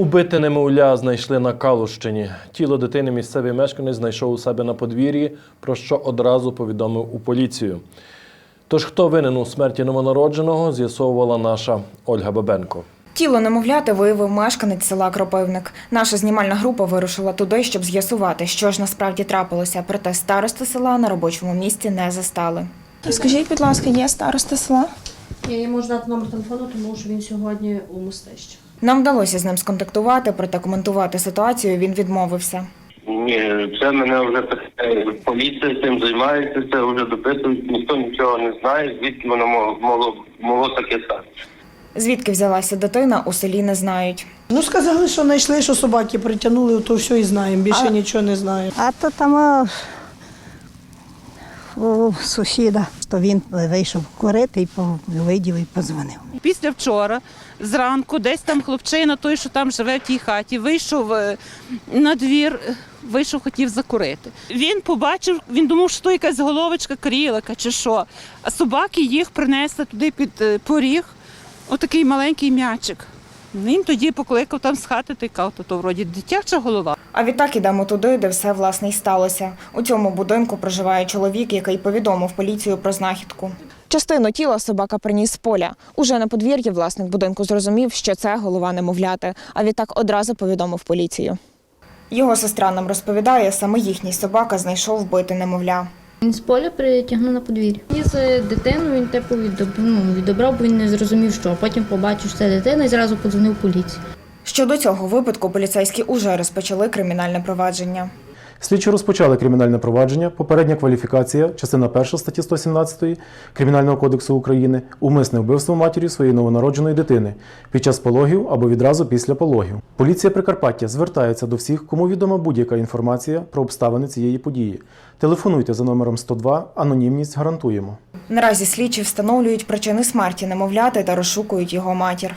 Убите немовля знайшли на Калущині. Тіло дитини місцевий мешканець знайшов у себе на подвір'ї, про що одразу повідомив у поліцію. Тож хто винен у смерті новонародженого, з'ясовувала наша Ольга Бабенко. Тіло немовляти виявив мешканець села Кропивник. Наша знімальна група вирушила туди, щоб з'ясувати, що ж насправді трапилося. Проте старости села на робочому місці не застали. Скажіть, будь ласка, є староста села? Я їй можу дати номер телефону, тому що він сьогодні у мостищі. Нам вдалося з ним сконтактувати, проте коментувати ситуацію він відмовився. Ні, це мене вже. Поліція цим займається, це вже допитують, ніхто нічого не знає, звідки воно могло, могло, таке стати. Звідки взялася дитина, у селі не знають. Ну, сказали, що знайшли, що собаки притягнули, то все і знаємо. Більше нічого не знаю. А то там а, у сусіда, то він вийшов курити і видів і позвонив. Після вчора, зранку, десь там хлопчина, той, що там живе в тій хаті, вийшов е, на двір, е, вийшов, хотів закурити. Він побачив, він думав, що то якась головочка крілика чи що. А собаки їх принесли туди під е, поріг, отакий маленький м'ячик. Він тоді покликав там з хати та кав, то, то вроді дитяча голова. А відтак ідемо туди, де все власне й сталося. У цьому будинку проживає чоловік, який повідомив поліцію про знахідку. Частину тіла собака приніс з поля. Уже на подвір'ї власник будинку зрозумів, що це голова немовляти, а відтак одразу повідомив поліцію. Його сестра нам розповідає, саме їхній собака знайшов вбите немовля. Він з поля притягнув на подвір'я. І з дитину він типу віддоб... ну, бо він не зрозумів, що. Потім побачив, що це дитина і зразу подзвонив поліції. Щодо цього випадку поліцейські уже розпочали кримінальне провадження. Слідчі розпочали кримінальне провадження. Попередня кваліфікація, частина 1 статті 117 Кримінального кодексу України, умисне вбивство матері своєї новонародженої дитини під час пологів або відразу після пологів. Поліція Прикарпаття звертається до всіх, кому відома будь-яка інформація про обставини цієї події. Телефонуйте за номером 102, анонімність гарантуємо. Наразі слідчі встановлюють причини смерті немовляти та розшукують його матір.